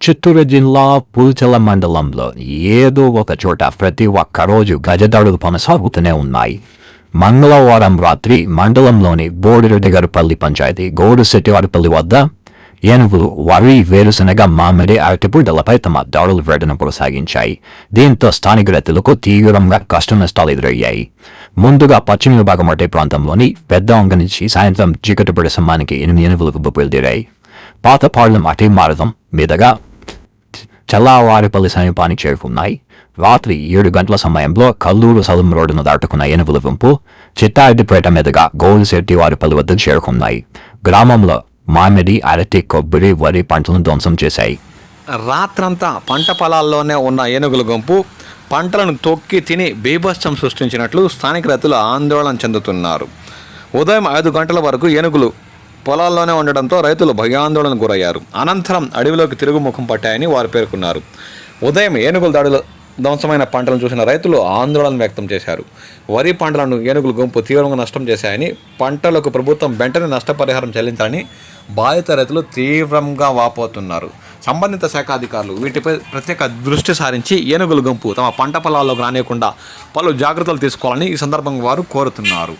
చిత్తూరు జిల్లా పుల్చల మండలంలో ఏదో ఒక చోట ప్రతి ఒక్క రోజు గజదాడులు కొనసాగుతూనే ఉన్నాయి మంగళవారం రాత్రి మండలంలోని బోడిరెడ్డిగారిపల్లి పంచాయతీ గోడు శెట్టివారిపల్లి వద్ద ఏనుగులు వరి వేరుశనగ మామిడి అరటిపుడ్డలపై తమ దాడులు వేడను కొనసాగించాయి దీంతో స్థానిక రైతులకు తీవ్రంగా కష్ట నష్టాలు ఎదురయ్యాయి ముందుగా పశ్చిమ విభాగం అటే ప్రాంతంలోని పెద్ద వంగ నుంచి సాయంత్రం చీకటి పడే సమయానికి ఎనిమిది ఏనుగులకు పాత పార్లం అటే మార్గం మీదుగా చల్లావారిపల్లి సమీపానికి చేరుకున్నాయి. రాత్రి ఏడు గంటల సమయంలో కల్లూరు సలం రోడ్డును దాటుకున్న ఏనుగుల గుంపు చిత్తారెడ్డిపేట మీదుగా గోల్శెట్టి వారిపల్లి వద్దకు చేరుకున్నాయి. గ్రామంలో మామిడి అరటి కొబ్బరి వరి పంటలను ధ్వంసం చేశాయి. రాత్రంతా పంట పొలాల్లోనే ఉన్న ఏనుగుల గుంపు పంటలను తొక్కి తిని బీభత్సం సృష్టించినట్లు స్థానిక రైతులు ఆందోళన చెందుతున్నారు. ఉదయం ఐదు గంటల వరకు ఏనుగులు పొలాల్లోనే ఉండడంతో రైతులు భయాందోళనకు గురయ్యారు. అనంతరం అడవిలోకి తిరుగుముఖం పట్టాయని వారు పేర్కొన్నారు. ఉదయం ఏనుగుల దాడిలో ధ్వంసమైన పంటలను చూసిన రైతులు ఆందోళన వ్యక్తం చేశారు. వరి పంటలను ఏనుగుల గుంపు తీవ్రంగా నష్టం చేశాయని పంటలకు ప్రభుత్వం వెంటనే నష్టపరిహారం చెల్లించాలని బాధిత రైతులు తీవ్రంగా వాపోతున్నారు. సంబంధిత శాఖ అధికారులు వీటిపై ప్రత్యేక దృష్టి సారించి ఏనుగుల గుంపు తమ పంట పొలాల్లోకి రానియకుండా పలు జాగ్రత్తలు తీసుకోవాలని ఈ సందర్భంగా వారు కోరుతున్నారు.